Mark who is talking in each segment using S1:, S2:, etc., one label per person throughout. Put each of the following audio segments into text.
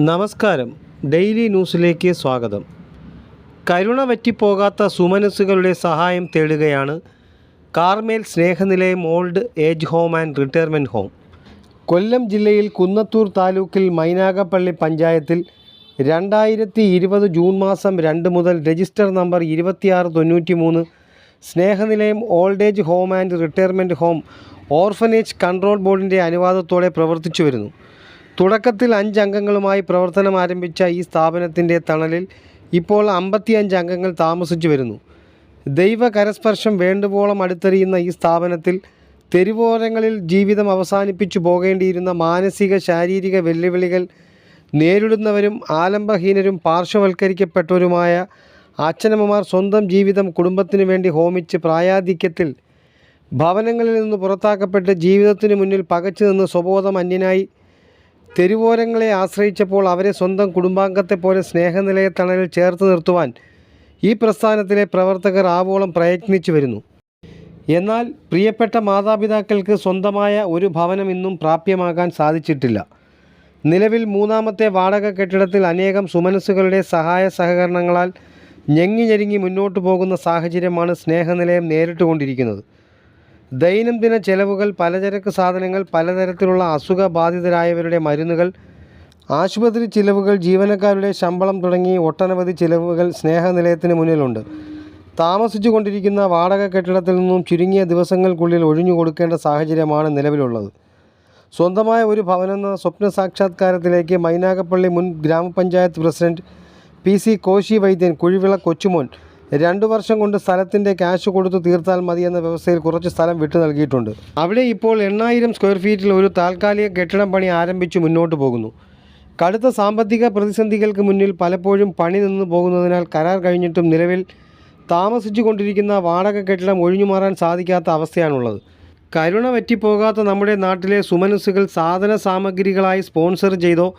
S1: നമസ്കാരം. ഡെയിലി ന്യൂസിലേക്ക് സ്വാഗതം. കരുണ വറ്റിപ്പോകാത്ത സുമനസ്സുകളുടെ സഹായം തേടുകയാണ് Carmel Snehanilayam old age home and retirement home. Kollam ജില്ലയിൽ കുന്നത്തൂർ താലൂക്കിൽ മൈനാകപ്പള്ളി പഞ്ചായത്തിൽ രണ്ടായിരത്തി ഇരുപത് ജൂൺ മാസം രണ്ട് മുതൽ രജിസ്റ്റർ നമ്പർ ഇരുപത്തിയാറ് തൊണ്ണൂറ്റി മൂന്ന് Snehanilayam old age home and retirement home orphanage control ബോർഡിന്റെ അനുവാദത്തോടെ പ്രവർത്തിച്ചു വരുന്നു. തുടക്കത്തിൽ അഞ്ച് അംഗങ്ങളുമായി പ്രവർത്തനം ആരംഭിച്ച ഈ സ്ഥാപനത്തിന്റെ തണലിൽ ഇപ്പോൾ അമ്പത്തിയഞ്ച് അംഗങ്ങൾ താമസിച്ചു വരുന്നു. ദൈവ കരസ്പർശം വേണ്ടുവോളം അടുത്തെറിയുന്ന ഈ സ്ഥാപനത്തിൽ തെരുവോരങ്ങളിൽ ജീവിതം അവസാനിപ്പിച്ചു പോകേണ്ടിയിരുന്ന മാനസിക ശാരീരിക വെല്ലുവിളികൾ നേരിടുന്നവരും ആലംബഹീനരും പാർശ്വവൽക്കരിക്കപ്പെട്ടവരുമായ അച്ഛനമ്മമാർ സ്വന്തം ജീവിതം കുടുംബത്തിനു വേണ്ടി ഹോമിച്ച് പ്രായാധിക്യത്തിൽ ഭവനങ്ങളിൽ നിന്ന് പുറത്താക്കപ്പെട്ട് ജീവിതത്തിനു മുന്നിൽ പകച്ചു നിന്ന് സ്വബോധം അന്യനായി തെരുവോരങ്ങളെ ആശ്രയിച്ചപ്പോൾ അവരെ സ്വന്തം കുടുംബാംഗത്തെ പോലെ സ്നേഹനിലയത്തണലിൽ ചേർത്ത് നിർത്തുവാൻ ഈ പ്രസ്ഥാനത്തിലെ പ്രവർത്തകർ ആവോളം പ്രയത്നിച്ചു വരുന്നു. എന്നാൽ പ്രിയപ്പെട്ട മാതാപിതാക്കൾക്ക് സ്വന്തമായ ഒരു ഭവനം ഇന്നും പ്രാപ്യമാകാൻ സാധിച്ചിട്ടില്ല. നിലവിൽ മൂന്നാമത്തെ വാടക കെട്ടിടത്തിൽ അനേകം സുമനസ്സുകളുടെ സഹായ സഹകരണങ്ങളാൽ ഞെങ്ങി ഞെരുങ്ങി മുന്നോട്ട് പോകുന്ന സാഹചര്യമാണ് സ്നേഹനിലയം നേരിട്ടുകൊണ്ടിരിക്കുന്നത്. ദൈനംദിന ചെലവുകൾ പലചരക്ക് സാധനങ്ങൾ പലതരത്തിലുള്ള അസുഖബാധിതരായവരുടെ മരുന്നുകൾ ആശുപത്രി ചിലവുകൾ ജീവനക്കാരുടെ ശമ്പളം തുടങ്ങി ഒട്ടനവധി ചിലവുകൾ സ്നേഹനിലയത്തിന് മുന്നിലുണ്ട്. താമസിച്ചു കൊണ്ടിരിക്കുന്ന വാടക കെട്ടിടത്തിൽ നിന്നും ചുരുങ്ങിയ ദിവസങ്ങൾക്കുള്ളിൽ ഒഴിഞ്ഞു കൊടുക്കേണ്ട സാഹചര്യമാണ് നിലവിലുള്ളത്. സ്വന്തമായ ഒരു ഭവനെന്ന സ്വപ്ന സാക്ഷാത്കാരത്തിലേക്ക് മൈനാഗപ്പള്ളി മുൻ ഗ്രാമപഞ്ചായത്ത് president P C Koshy Vaidyan Kuzhivila Kochumon രണ്ടു വർഷം കൊണ്ട് സ്ഥലത്തിന്റെ ക്യാഷ് കൊടുത്തു തീർത്താൽ മതി എന്ന വ്യവസ്ഥയിൽ കുറച്ച് സ്ഥലം വിട്ടു നൽകിയിട്ടുണ്ട്. അവിടെ ഇപ്പോൾ എണ്ണായിരം സ്ക്വയർ ഫീറ്റിൽ ഒരു താൽക്കാലിക കെട്ടിടം പണി ആരംഭിച്ചു മുന്നോട്ട് പോകുന്നു. കടുത്ത സാമ്പത്തിക പ്രതിസന്ധികൾക്ക് മുന്നിൽ പലപ്പോഴും പണി നിന്നു പോകുന്നതിനാൽ കരാർ കഴിഞ്ഞിട്ടും നിലവിൽ താമസിച്ചു കൊണ്ടിരിക്കുന്ന വാടക കെട്ടിടം ഒഴിഞ്ഞു മാറാൻ സാധിക്കാത്ത അവസ്ഥയാണുള്ളത്. കരുണ വറ്റിപ്പോകാത്ത നമ്മുടെ നാട്ടിലെ സുമനസ്സുകൾ സാധന സാമഗ്രികളായി സ്പോൺസർ ചെയ്തോ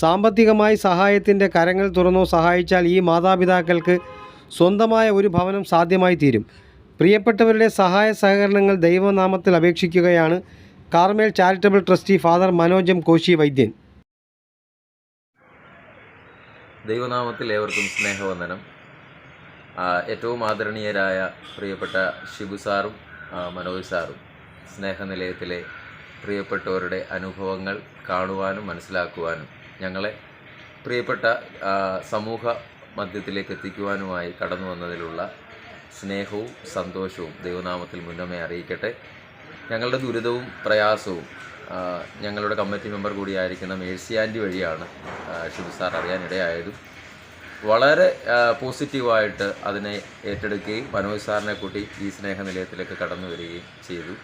S1: സാമ്പത്തികമായി സഹായത്തിന്റെ കരങ്ങൾ തുറന്നോ സഹായിച്ചാൽ ഈ മാതാപിതാക്കൾക്ക് സ്വന്തമായ ഒരു ഭവനം സാധ്യമായി തീരും പ്രിയപ്പെട്ടവരുടെ സഹായ സഹകരണങ്ങൾ ദൈവനാമത്തിൽ അപേക്ഷിക്കുകയാണ് Carmel charitable trustee father Manojam Koshy Vaidyan.
S2: ദൈവനാമത്തിൽ ഏവർക്കും സ്നേഹവന്ദനം. ഏറ്റവും ആദരണീയരായ പ്രിയപ്പെട്ട ഷിബു സാറും മനോജ് സാറും സ്നേഹനിലയത്തിലെ പ്രിയപ്പെട്ടവരുടെ അനുഭവങ്ങൾ കാണുവാനും മനസ്സിലാക്കുവാനും ഞങ്ങളെ പ്രിയപ്പെട്ട സമൂഹ മധ്യത്തിലേക്ക് എത്തിക്കുവാനുമായി കടന്നു വന്നതിലുള്ള സ്നേഹവും സന്തോഷവും ദൈവനാമത്തിൽ മുന്നമേ അറിയിക്കട്ടെ. ഞങ്ങളുടെ ദുരിതവും പ്രയാസവും ഞങ്ങളുടെ കമ്മിറ്റി മെമ്പർ കൂടിയായിരിക്കുന്ന മേഴ്സി ആന്റി വഴിയാണ് ഷിബു സാർ അറിയാനിടയായതും. വളരെ പോസിറ്റീവായിട്ട് അതിനെ ഏറ്റെടുക്കുകയും മനോജ് സാറിനെ കൂട്ടി ഈ സ്നേഹനിലയത്തിലേക്ക് കടന്നു വരികയും ചെയ്തു.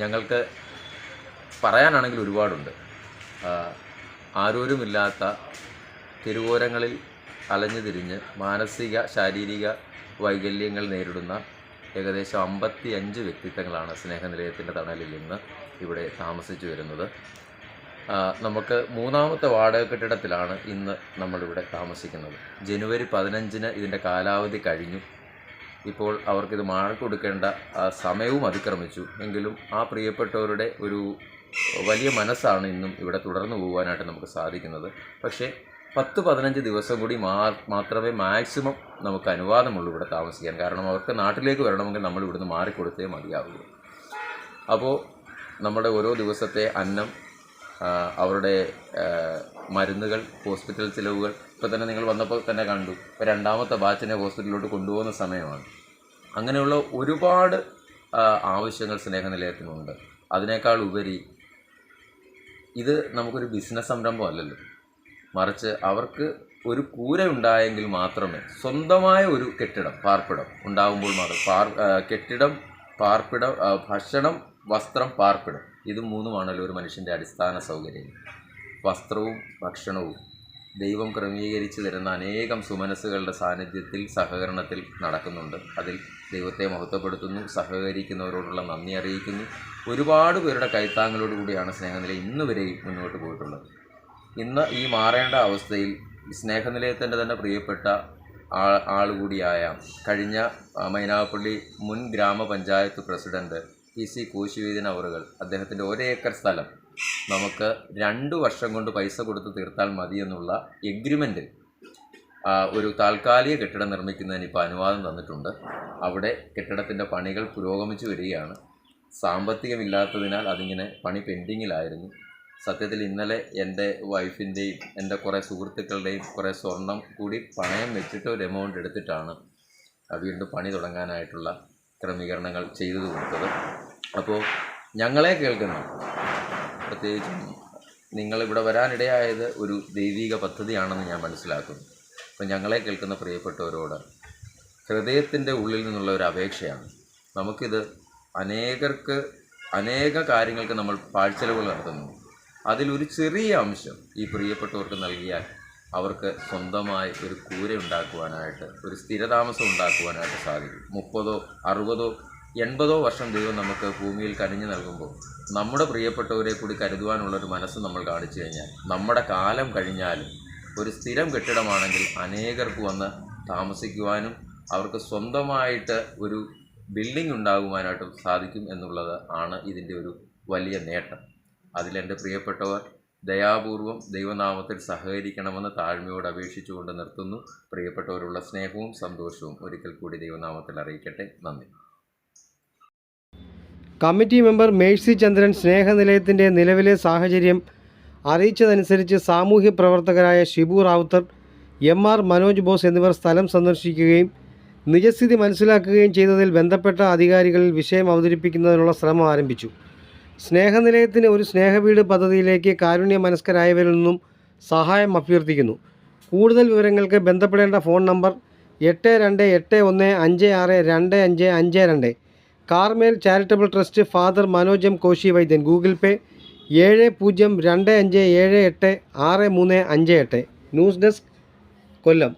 S2: ഞങ്ങൾക്ക് പറയാനാണെങ്കിൽ ഒരുപാടുണ്ട്. ആരോരുമില്ലാത്ത തെരുവോരങ്ങളിൽ അലഞ്ഞു തിരിഞ്ഞ് മാനസിക ശാരീരിക വൈകല്യങ്ങൾ നേരിടുന്ന ഏകദേശം അമ്പത്തി അഞ്ച് വ്യക്തിത്വങ്ങളാണ് സ്നേഹനിലയത്തിന്റെ തണലിൽ നിന്ന് ഇവിടെ താമസിച്ചു വരുന്നത്. നമുക്ക് മൂന്നാമത്തെ വാടക കെട്ടിടത്തിലാണ് ഇന്ന് നമ്മളിവിടെ താമസിക്കുന്നത്. ജനുവരി പതിനഞ്ചിന് ഇതിന്റെ കാലാവധി കഴിഞ്ഞു. ഇപ്പോൾ അവർക്കിത് മാറി കൊടുക്കേണ്ട സമയവും അതിക്രമിച്ചു. എങ്കിലും ആ പ്രിയപ്പെട്ടവരുടെ ഒരു വലിയ മനസ്സാണ് ഇന്നും ഇവിടെ തുടർന്നു പോകാനായിട്ട് നമുക്ക് സാധിക്കുന്നത്. പക്ഷേ പത്ത് പതിനഞ്ച് ദിവസം കൂടി മാത്രമേ മാക്സിമം നമുക്ക് അനുവാദമുള്ളൂ ഇവിടെ താമസിക്കാൻ. കാരണം അവർക്ക് നാട്ടിലേക്ക് വരണമെങ്കിൽ നമ്മൾ ഇവിടുന്ന് മാറിക്കൊടുത്തേ മതിയാവുള്ളൂ. അപ്പോൾ നമ്മുടെ ഓരോ ദിവസത്തെ അന്നം അവരുടെ മരുന്നുകൾ ഹോസ്പിറ്റൽ ചിലവുകൾ ഇപ്പോൾ തന്നെ നിങ്ങൾ വന്നപ്പോൾ തന്നെ കണ്ടു. രണ്ടാമത്തെ ബാച്ചിനെ ഹോസ്പിറ്റലിലോട്ട് കൊണ്ടുപോകുന്ന സമയമാണ്. അങ്ങനെയുള്ള ഒരുപാട് ആവശ്യങ്ങൾ സ്നേഹനിലയത്തിനുണ്ട്. അതിനേക്കാൾ ഉപരി ഇത് നമുക്കൊരു ബിസിനസ് സംരംഭം അല്ലല്ലോ. മറിച്ച് അവർക്ക് ഒരു കൂര ഉണ്ടായെങ്കിൽ മാത്രമേ സ്വന്തമായ ഒരു കെട്ടിടം പാർപ്പിടം ഉണ്ടാകുമ്പോൾ മാത്രം. പാർ കെട്ടിടം പാർപ്പിടം ഭക്ഷണം വസ്ത്രം പാർപ്പിടം. ഇത് മൂന്നുമാണല്ലോ ഒരു മനുഷ്യന്റെ അടിസ്ഥാന സൗകര്യങ്ങൾ വസ്ത്രവും ഭക്ഷണവും. ദൈവം ക്രമീകരിച്ച് തരുന്ന അനേകം സുമനസ്സുകളുടെ സാന്നിധ്യത്തിൽ സഹകരണത്തിൽ നടക്കുന്നുണ്ട്. അതിൽ ദൈവത്തെ മഹത്വപ്പെടുത്തുന്നു സഹകരിക്കുന്നവരോടുള്ള നന്ദി അറിയിക്കുന്നു. ഒരുപാട് പേരുടെ കൈത്താങ്ങളോടുകൂടിയാണ് സ്നേഹനില ഇന്നുവരെയും ഇന്ന് മുന്നോട്ട് പോയിട്ടുള്ളത്. ഇന്ന് ഈ മാറേണ്ട അവസ്ഥയിൽ സ്നേഹനിലയത്തിന്റെ തന്നെ പ്രിയപ്പെട്ട ആൾ കൂടിയായ കഴിഞ്ഞ മൈനാപ്പള്ളി മുൻ ഗ്രാമപഞ്ചായത്ത് പ്രസിഡന്റ് പി സി കോശിവീതൻ അവറുകൾ അദ്ദേഹത്തിന്റെ ഒരേക്കർ സ്ഥലം നമുക്ക് രണ്ട് വർഷം കൊണ്ട് പൈസ കൊടുത്ത് തീർത്താൽ മതിയെന്നുള്ള എഗ്രിമെന്റിൽ ഒരു താൽക്കാലിക കെട്ടിടം നിർമ്മിക്കുന്നതിന് ഇപ്പോൾ അനുവാദം തന്നിട്ടുണ്ട്. അവിടെ കെട്ടിടത്തിന്റെ പണികൾ പുരോഗമിച്ചു വരികയാണ്. സാമ്പത്തികമില്ലാത്തതിനാൽ അതിങ്ങനെ പണി പെൻഡിങ്ങിലായിരുന്നു. സത്യത്തിൽ ഇന്നലെ എന്റെ വൈഫിന്റെയും എന്റെ കുറേ സുഹൃത്തുക്കളുടെയും കുറേ സ്വർണം കൂടി പണയം വെച്ചിട്ട് ഒരു എമൗണ്ട് എടുത്തിട്ടാണ് വീണ്ടും പണി തുടങ്ങാനായിട്ടുള്ള ക്രമീകരണങ്ങൾ ചെയ്തു കൊടുത്തത്. അപ്പോൾ ഞങ്ങളെ കേൾക്കുന്ന പ്രത്യേകിച്ചും നിങ്ങളിവിടെ വരാനിടയായത് ഒരു ദൈവിക പദ്ധതിയാണെന്ന് ഞാൻ മനസ്സിലാക്കുന്നു. അപ്പോൾ ഞങ്ങളെ കേൾക്കുന്ന പ്രിയപ്പെട്ടവരോട് ഹൃദയത്തിന്റെ ഉള്ളിൽ നിന്നുള്ള ഒരു അപേക്ഷയാണ്. നമുക്കിത് അനേകർക്ക് അനേക കാര്യങ്ങൾക്ക് നമ്മൾ പാഴ്ചലുകൾ നടത്തുന്നു. അതിലൊരു ചെറിയ അംശം ഈ പ്രിയപ്പെട്ടവർക്ക് നൽകിയാൽ അവർക്ക് സ്വന്തമായി ഒരു കൂര ഉണ്ടാക്കുവാനായിട്ട് ഒരു സ്ഥിരതാമസം ഉണ്ടാക്കുവാനായിട്ട് സാധിക്കും. മുപ്പതോ അറുപതോ എൺപതോ വർഷം ദൈവം നമുക്ക് ഭൂമിയിൽ കനിഞ്ഞു നൽകുമ്പോൾ നമ്മുടെ പ്രിയപ്പെട്ടവരെ കൂടി കരുതുവാനുള്ളൊരു മനസ്സ് നമ്മൾ കാണിച്ചു കഴിഞ്ഞാൽ നമ്മുടെ കാലം കഴിഞ്ഞാലും ഒരു സ്ഥിരം കെട്ടിടമാണെങ്കിൽ അനേകർക്ക് വന്ന് താമസിക്കുവാനും അവർക്ക് സ്വന്തമായിട്ട് ഒരു ബിൽഡിംഗ് ഉണ്ടാകുവാനായിട്ടും സാധിക്കും എന്നുള്ളത് ആണ് ഇതിന്റെ ഒരു വലിയ നേട്ടം. അതിലെന്റെ പ്രിയപ്പെട്ടവർ ദയാപൂർവം ദൈവനാമത്തിൽ സഹകരിക്കണമെന്ന് താഴ്മയോട് അപേക്ഷിച്ചുകൊണ്ട് നിർത്തുന്നു. പ്രിയപ്പെട്ടവരുള്ള സ്നേഹവും സന്തോഷവും ഒരിക്കൽ കൂടി ദൈവനാമത്തിൽ അറിയിക്കട്ടെ. നന്ദി.
S1: കമ്മിറ്റി മെമ്പർ മേഴ്സി ചന്ദ്രൻ സ്നേഹനിലയത്തിന്റെ നിലവിലെ സാഹചര്യം അറിയിച്ചതനുസരിച്ച് സാമൂഹ്യ പ്രവർത്തകരായ ഷിബു റാവുത്തർ എം ആർ മനോജ് ബോസ് എന്നിവർ സ്ഥലം സന്ദർശിക്കുകയും നിജസ്ഥിതി മനസ്സിലാക്കുകയും ചെയ്തതിൽ ബന്ധപ്പെട്ട അധികാരികളിൽ വിഷയം അവതരിപ്പിക്കുന്നതിനുള്ള ശ്രമം ആരംഭിച്ചു. സ്നേഹനിലയത്തിന് ഒരു സ്നേഹവീട് പദ്ധതിയിലേക്ക് കാരുണ്യ മനസ്കരായവരിൽ നിന്നും സഹായം അഭ്യർത്ഥിക്കുന്നു. കൂടുതൽ വിവരങ്ങൾക്ക് ബന്ധപ്പെടേണ്ട ഫോൺ നമ്പർ എട്ട് രണ്ട് എട്ട് ഒന്ന് അഞ്ച് ആറ് രണ്ട് അഞ്ച് അഞ്ച് രണ്ട്. Carmel charitable trust father Manoj M Koshy Vaidyan. Google Pay ഏഴ് പൂജ്യം രണ്ട് അഞ്ച് ഏഴ് എട്ട് ആറ് മൂന്ന് അഞ്ച് എട്ട്. News desk Kollam.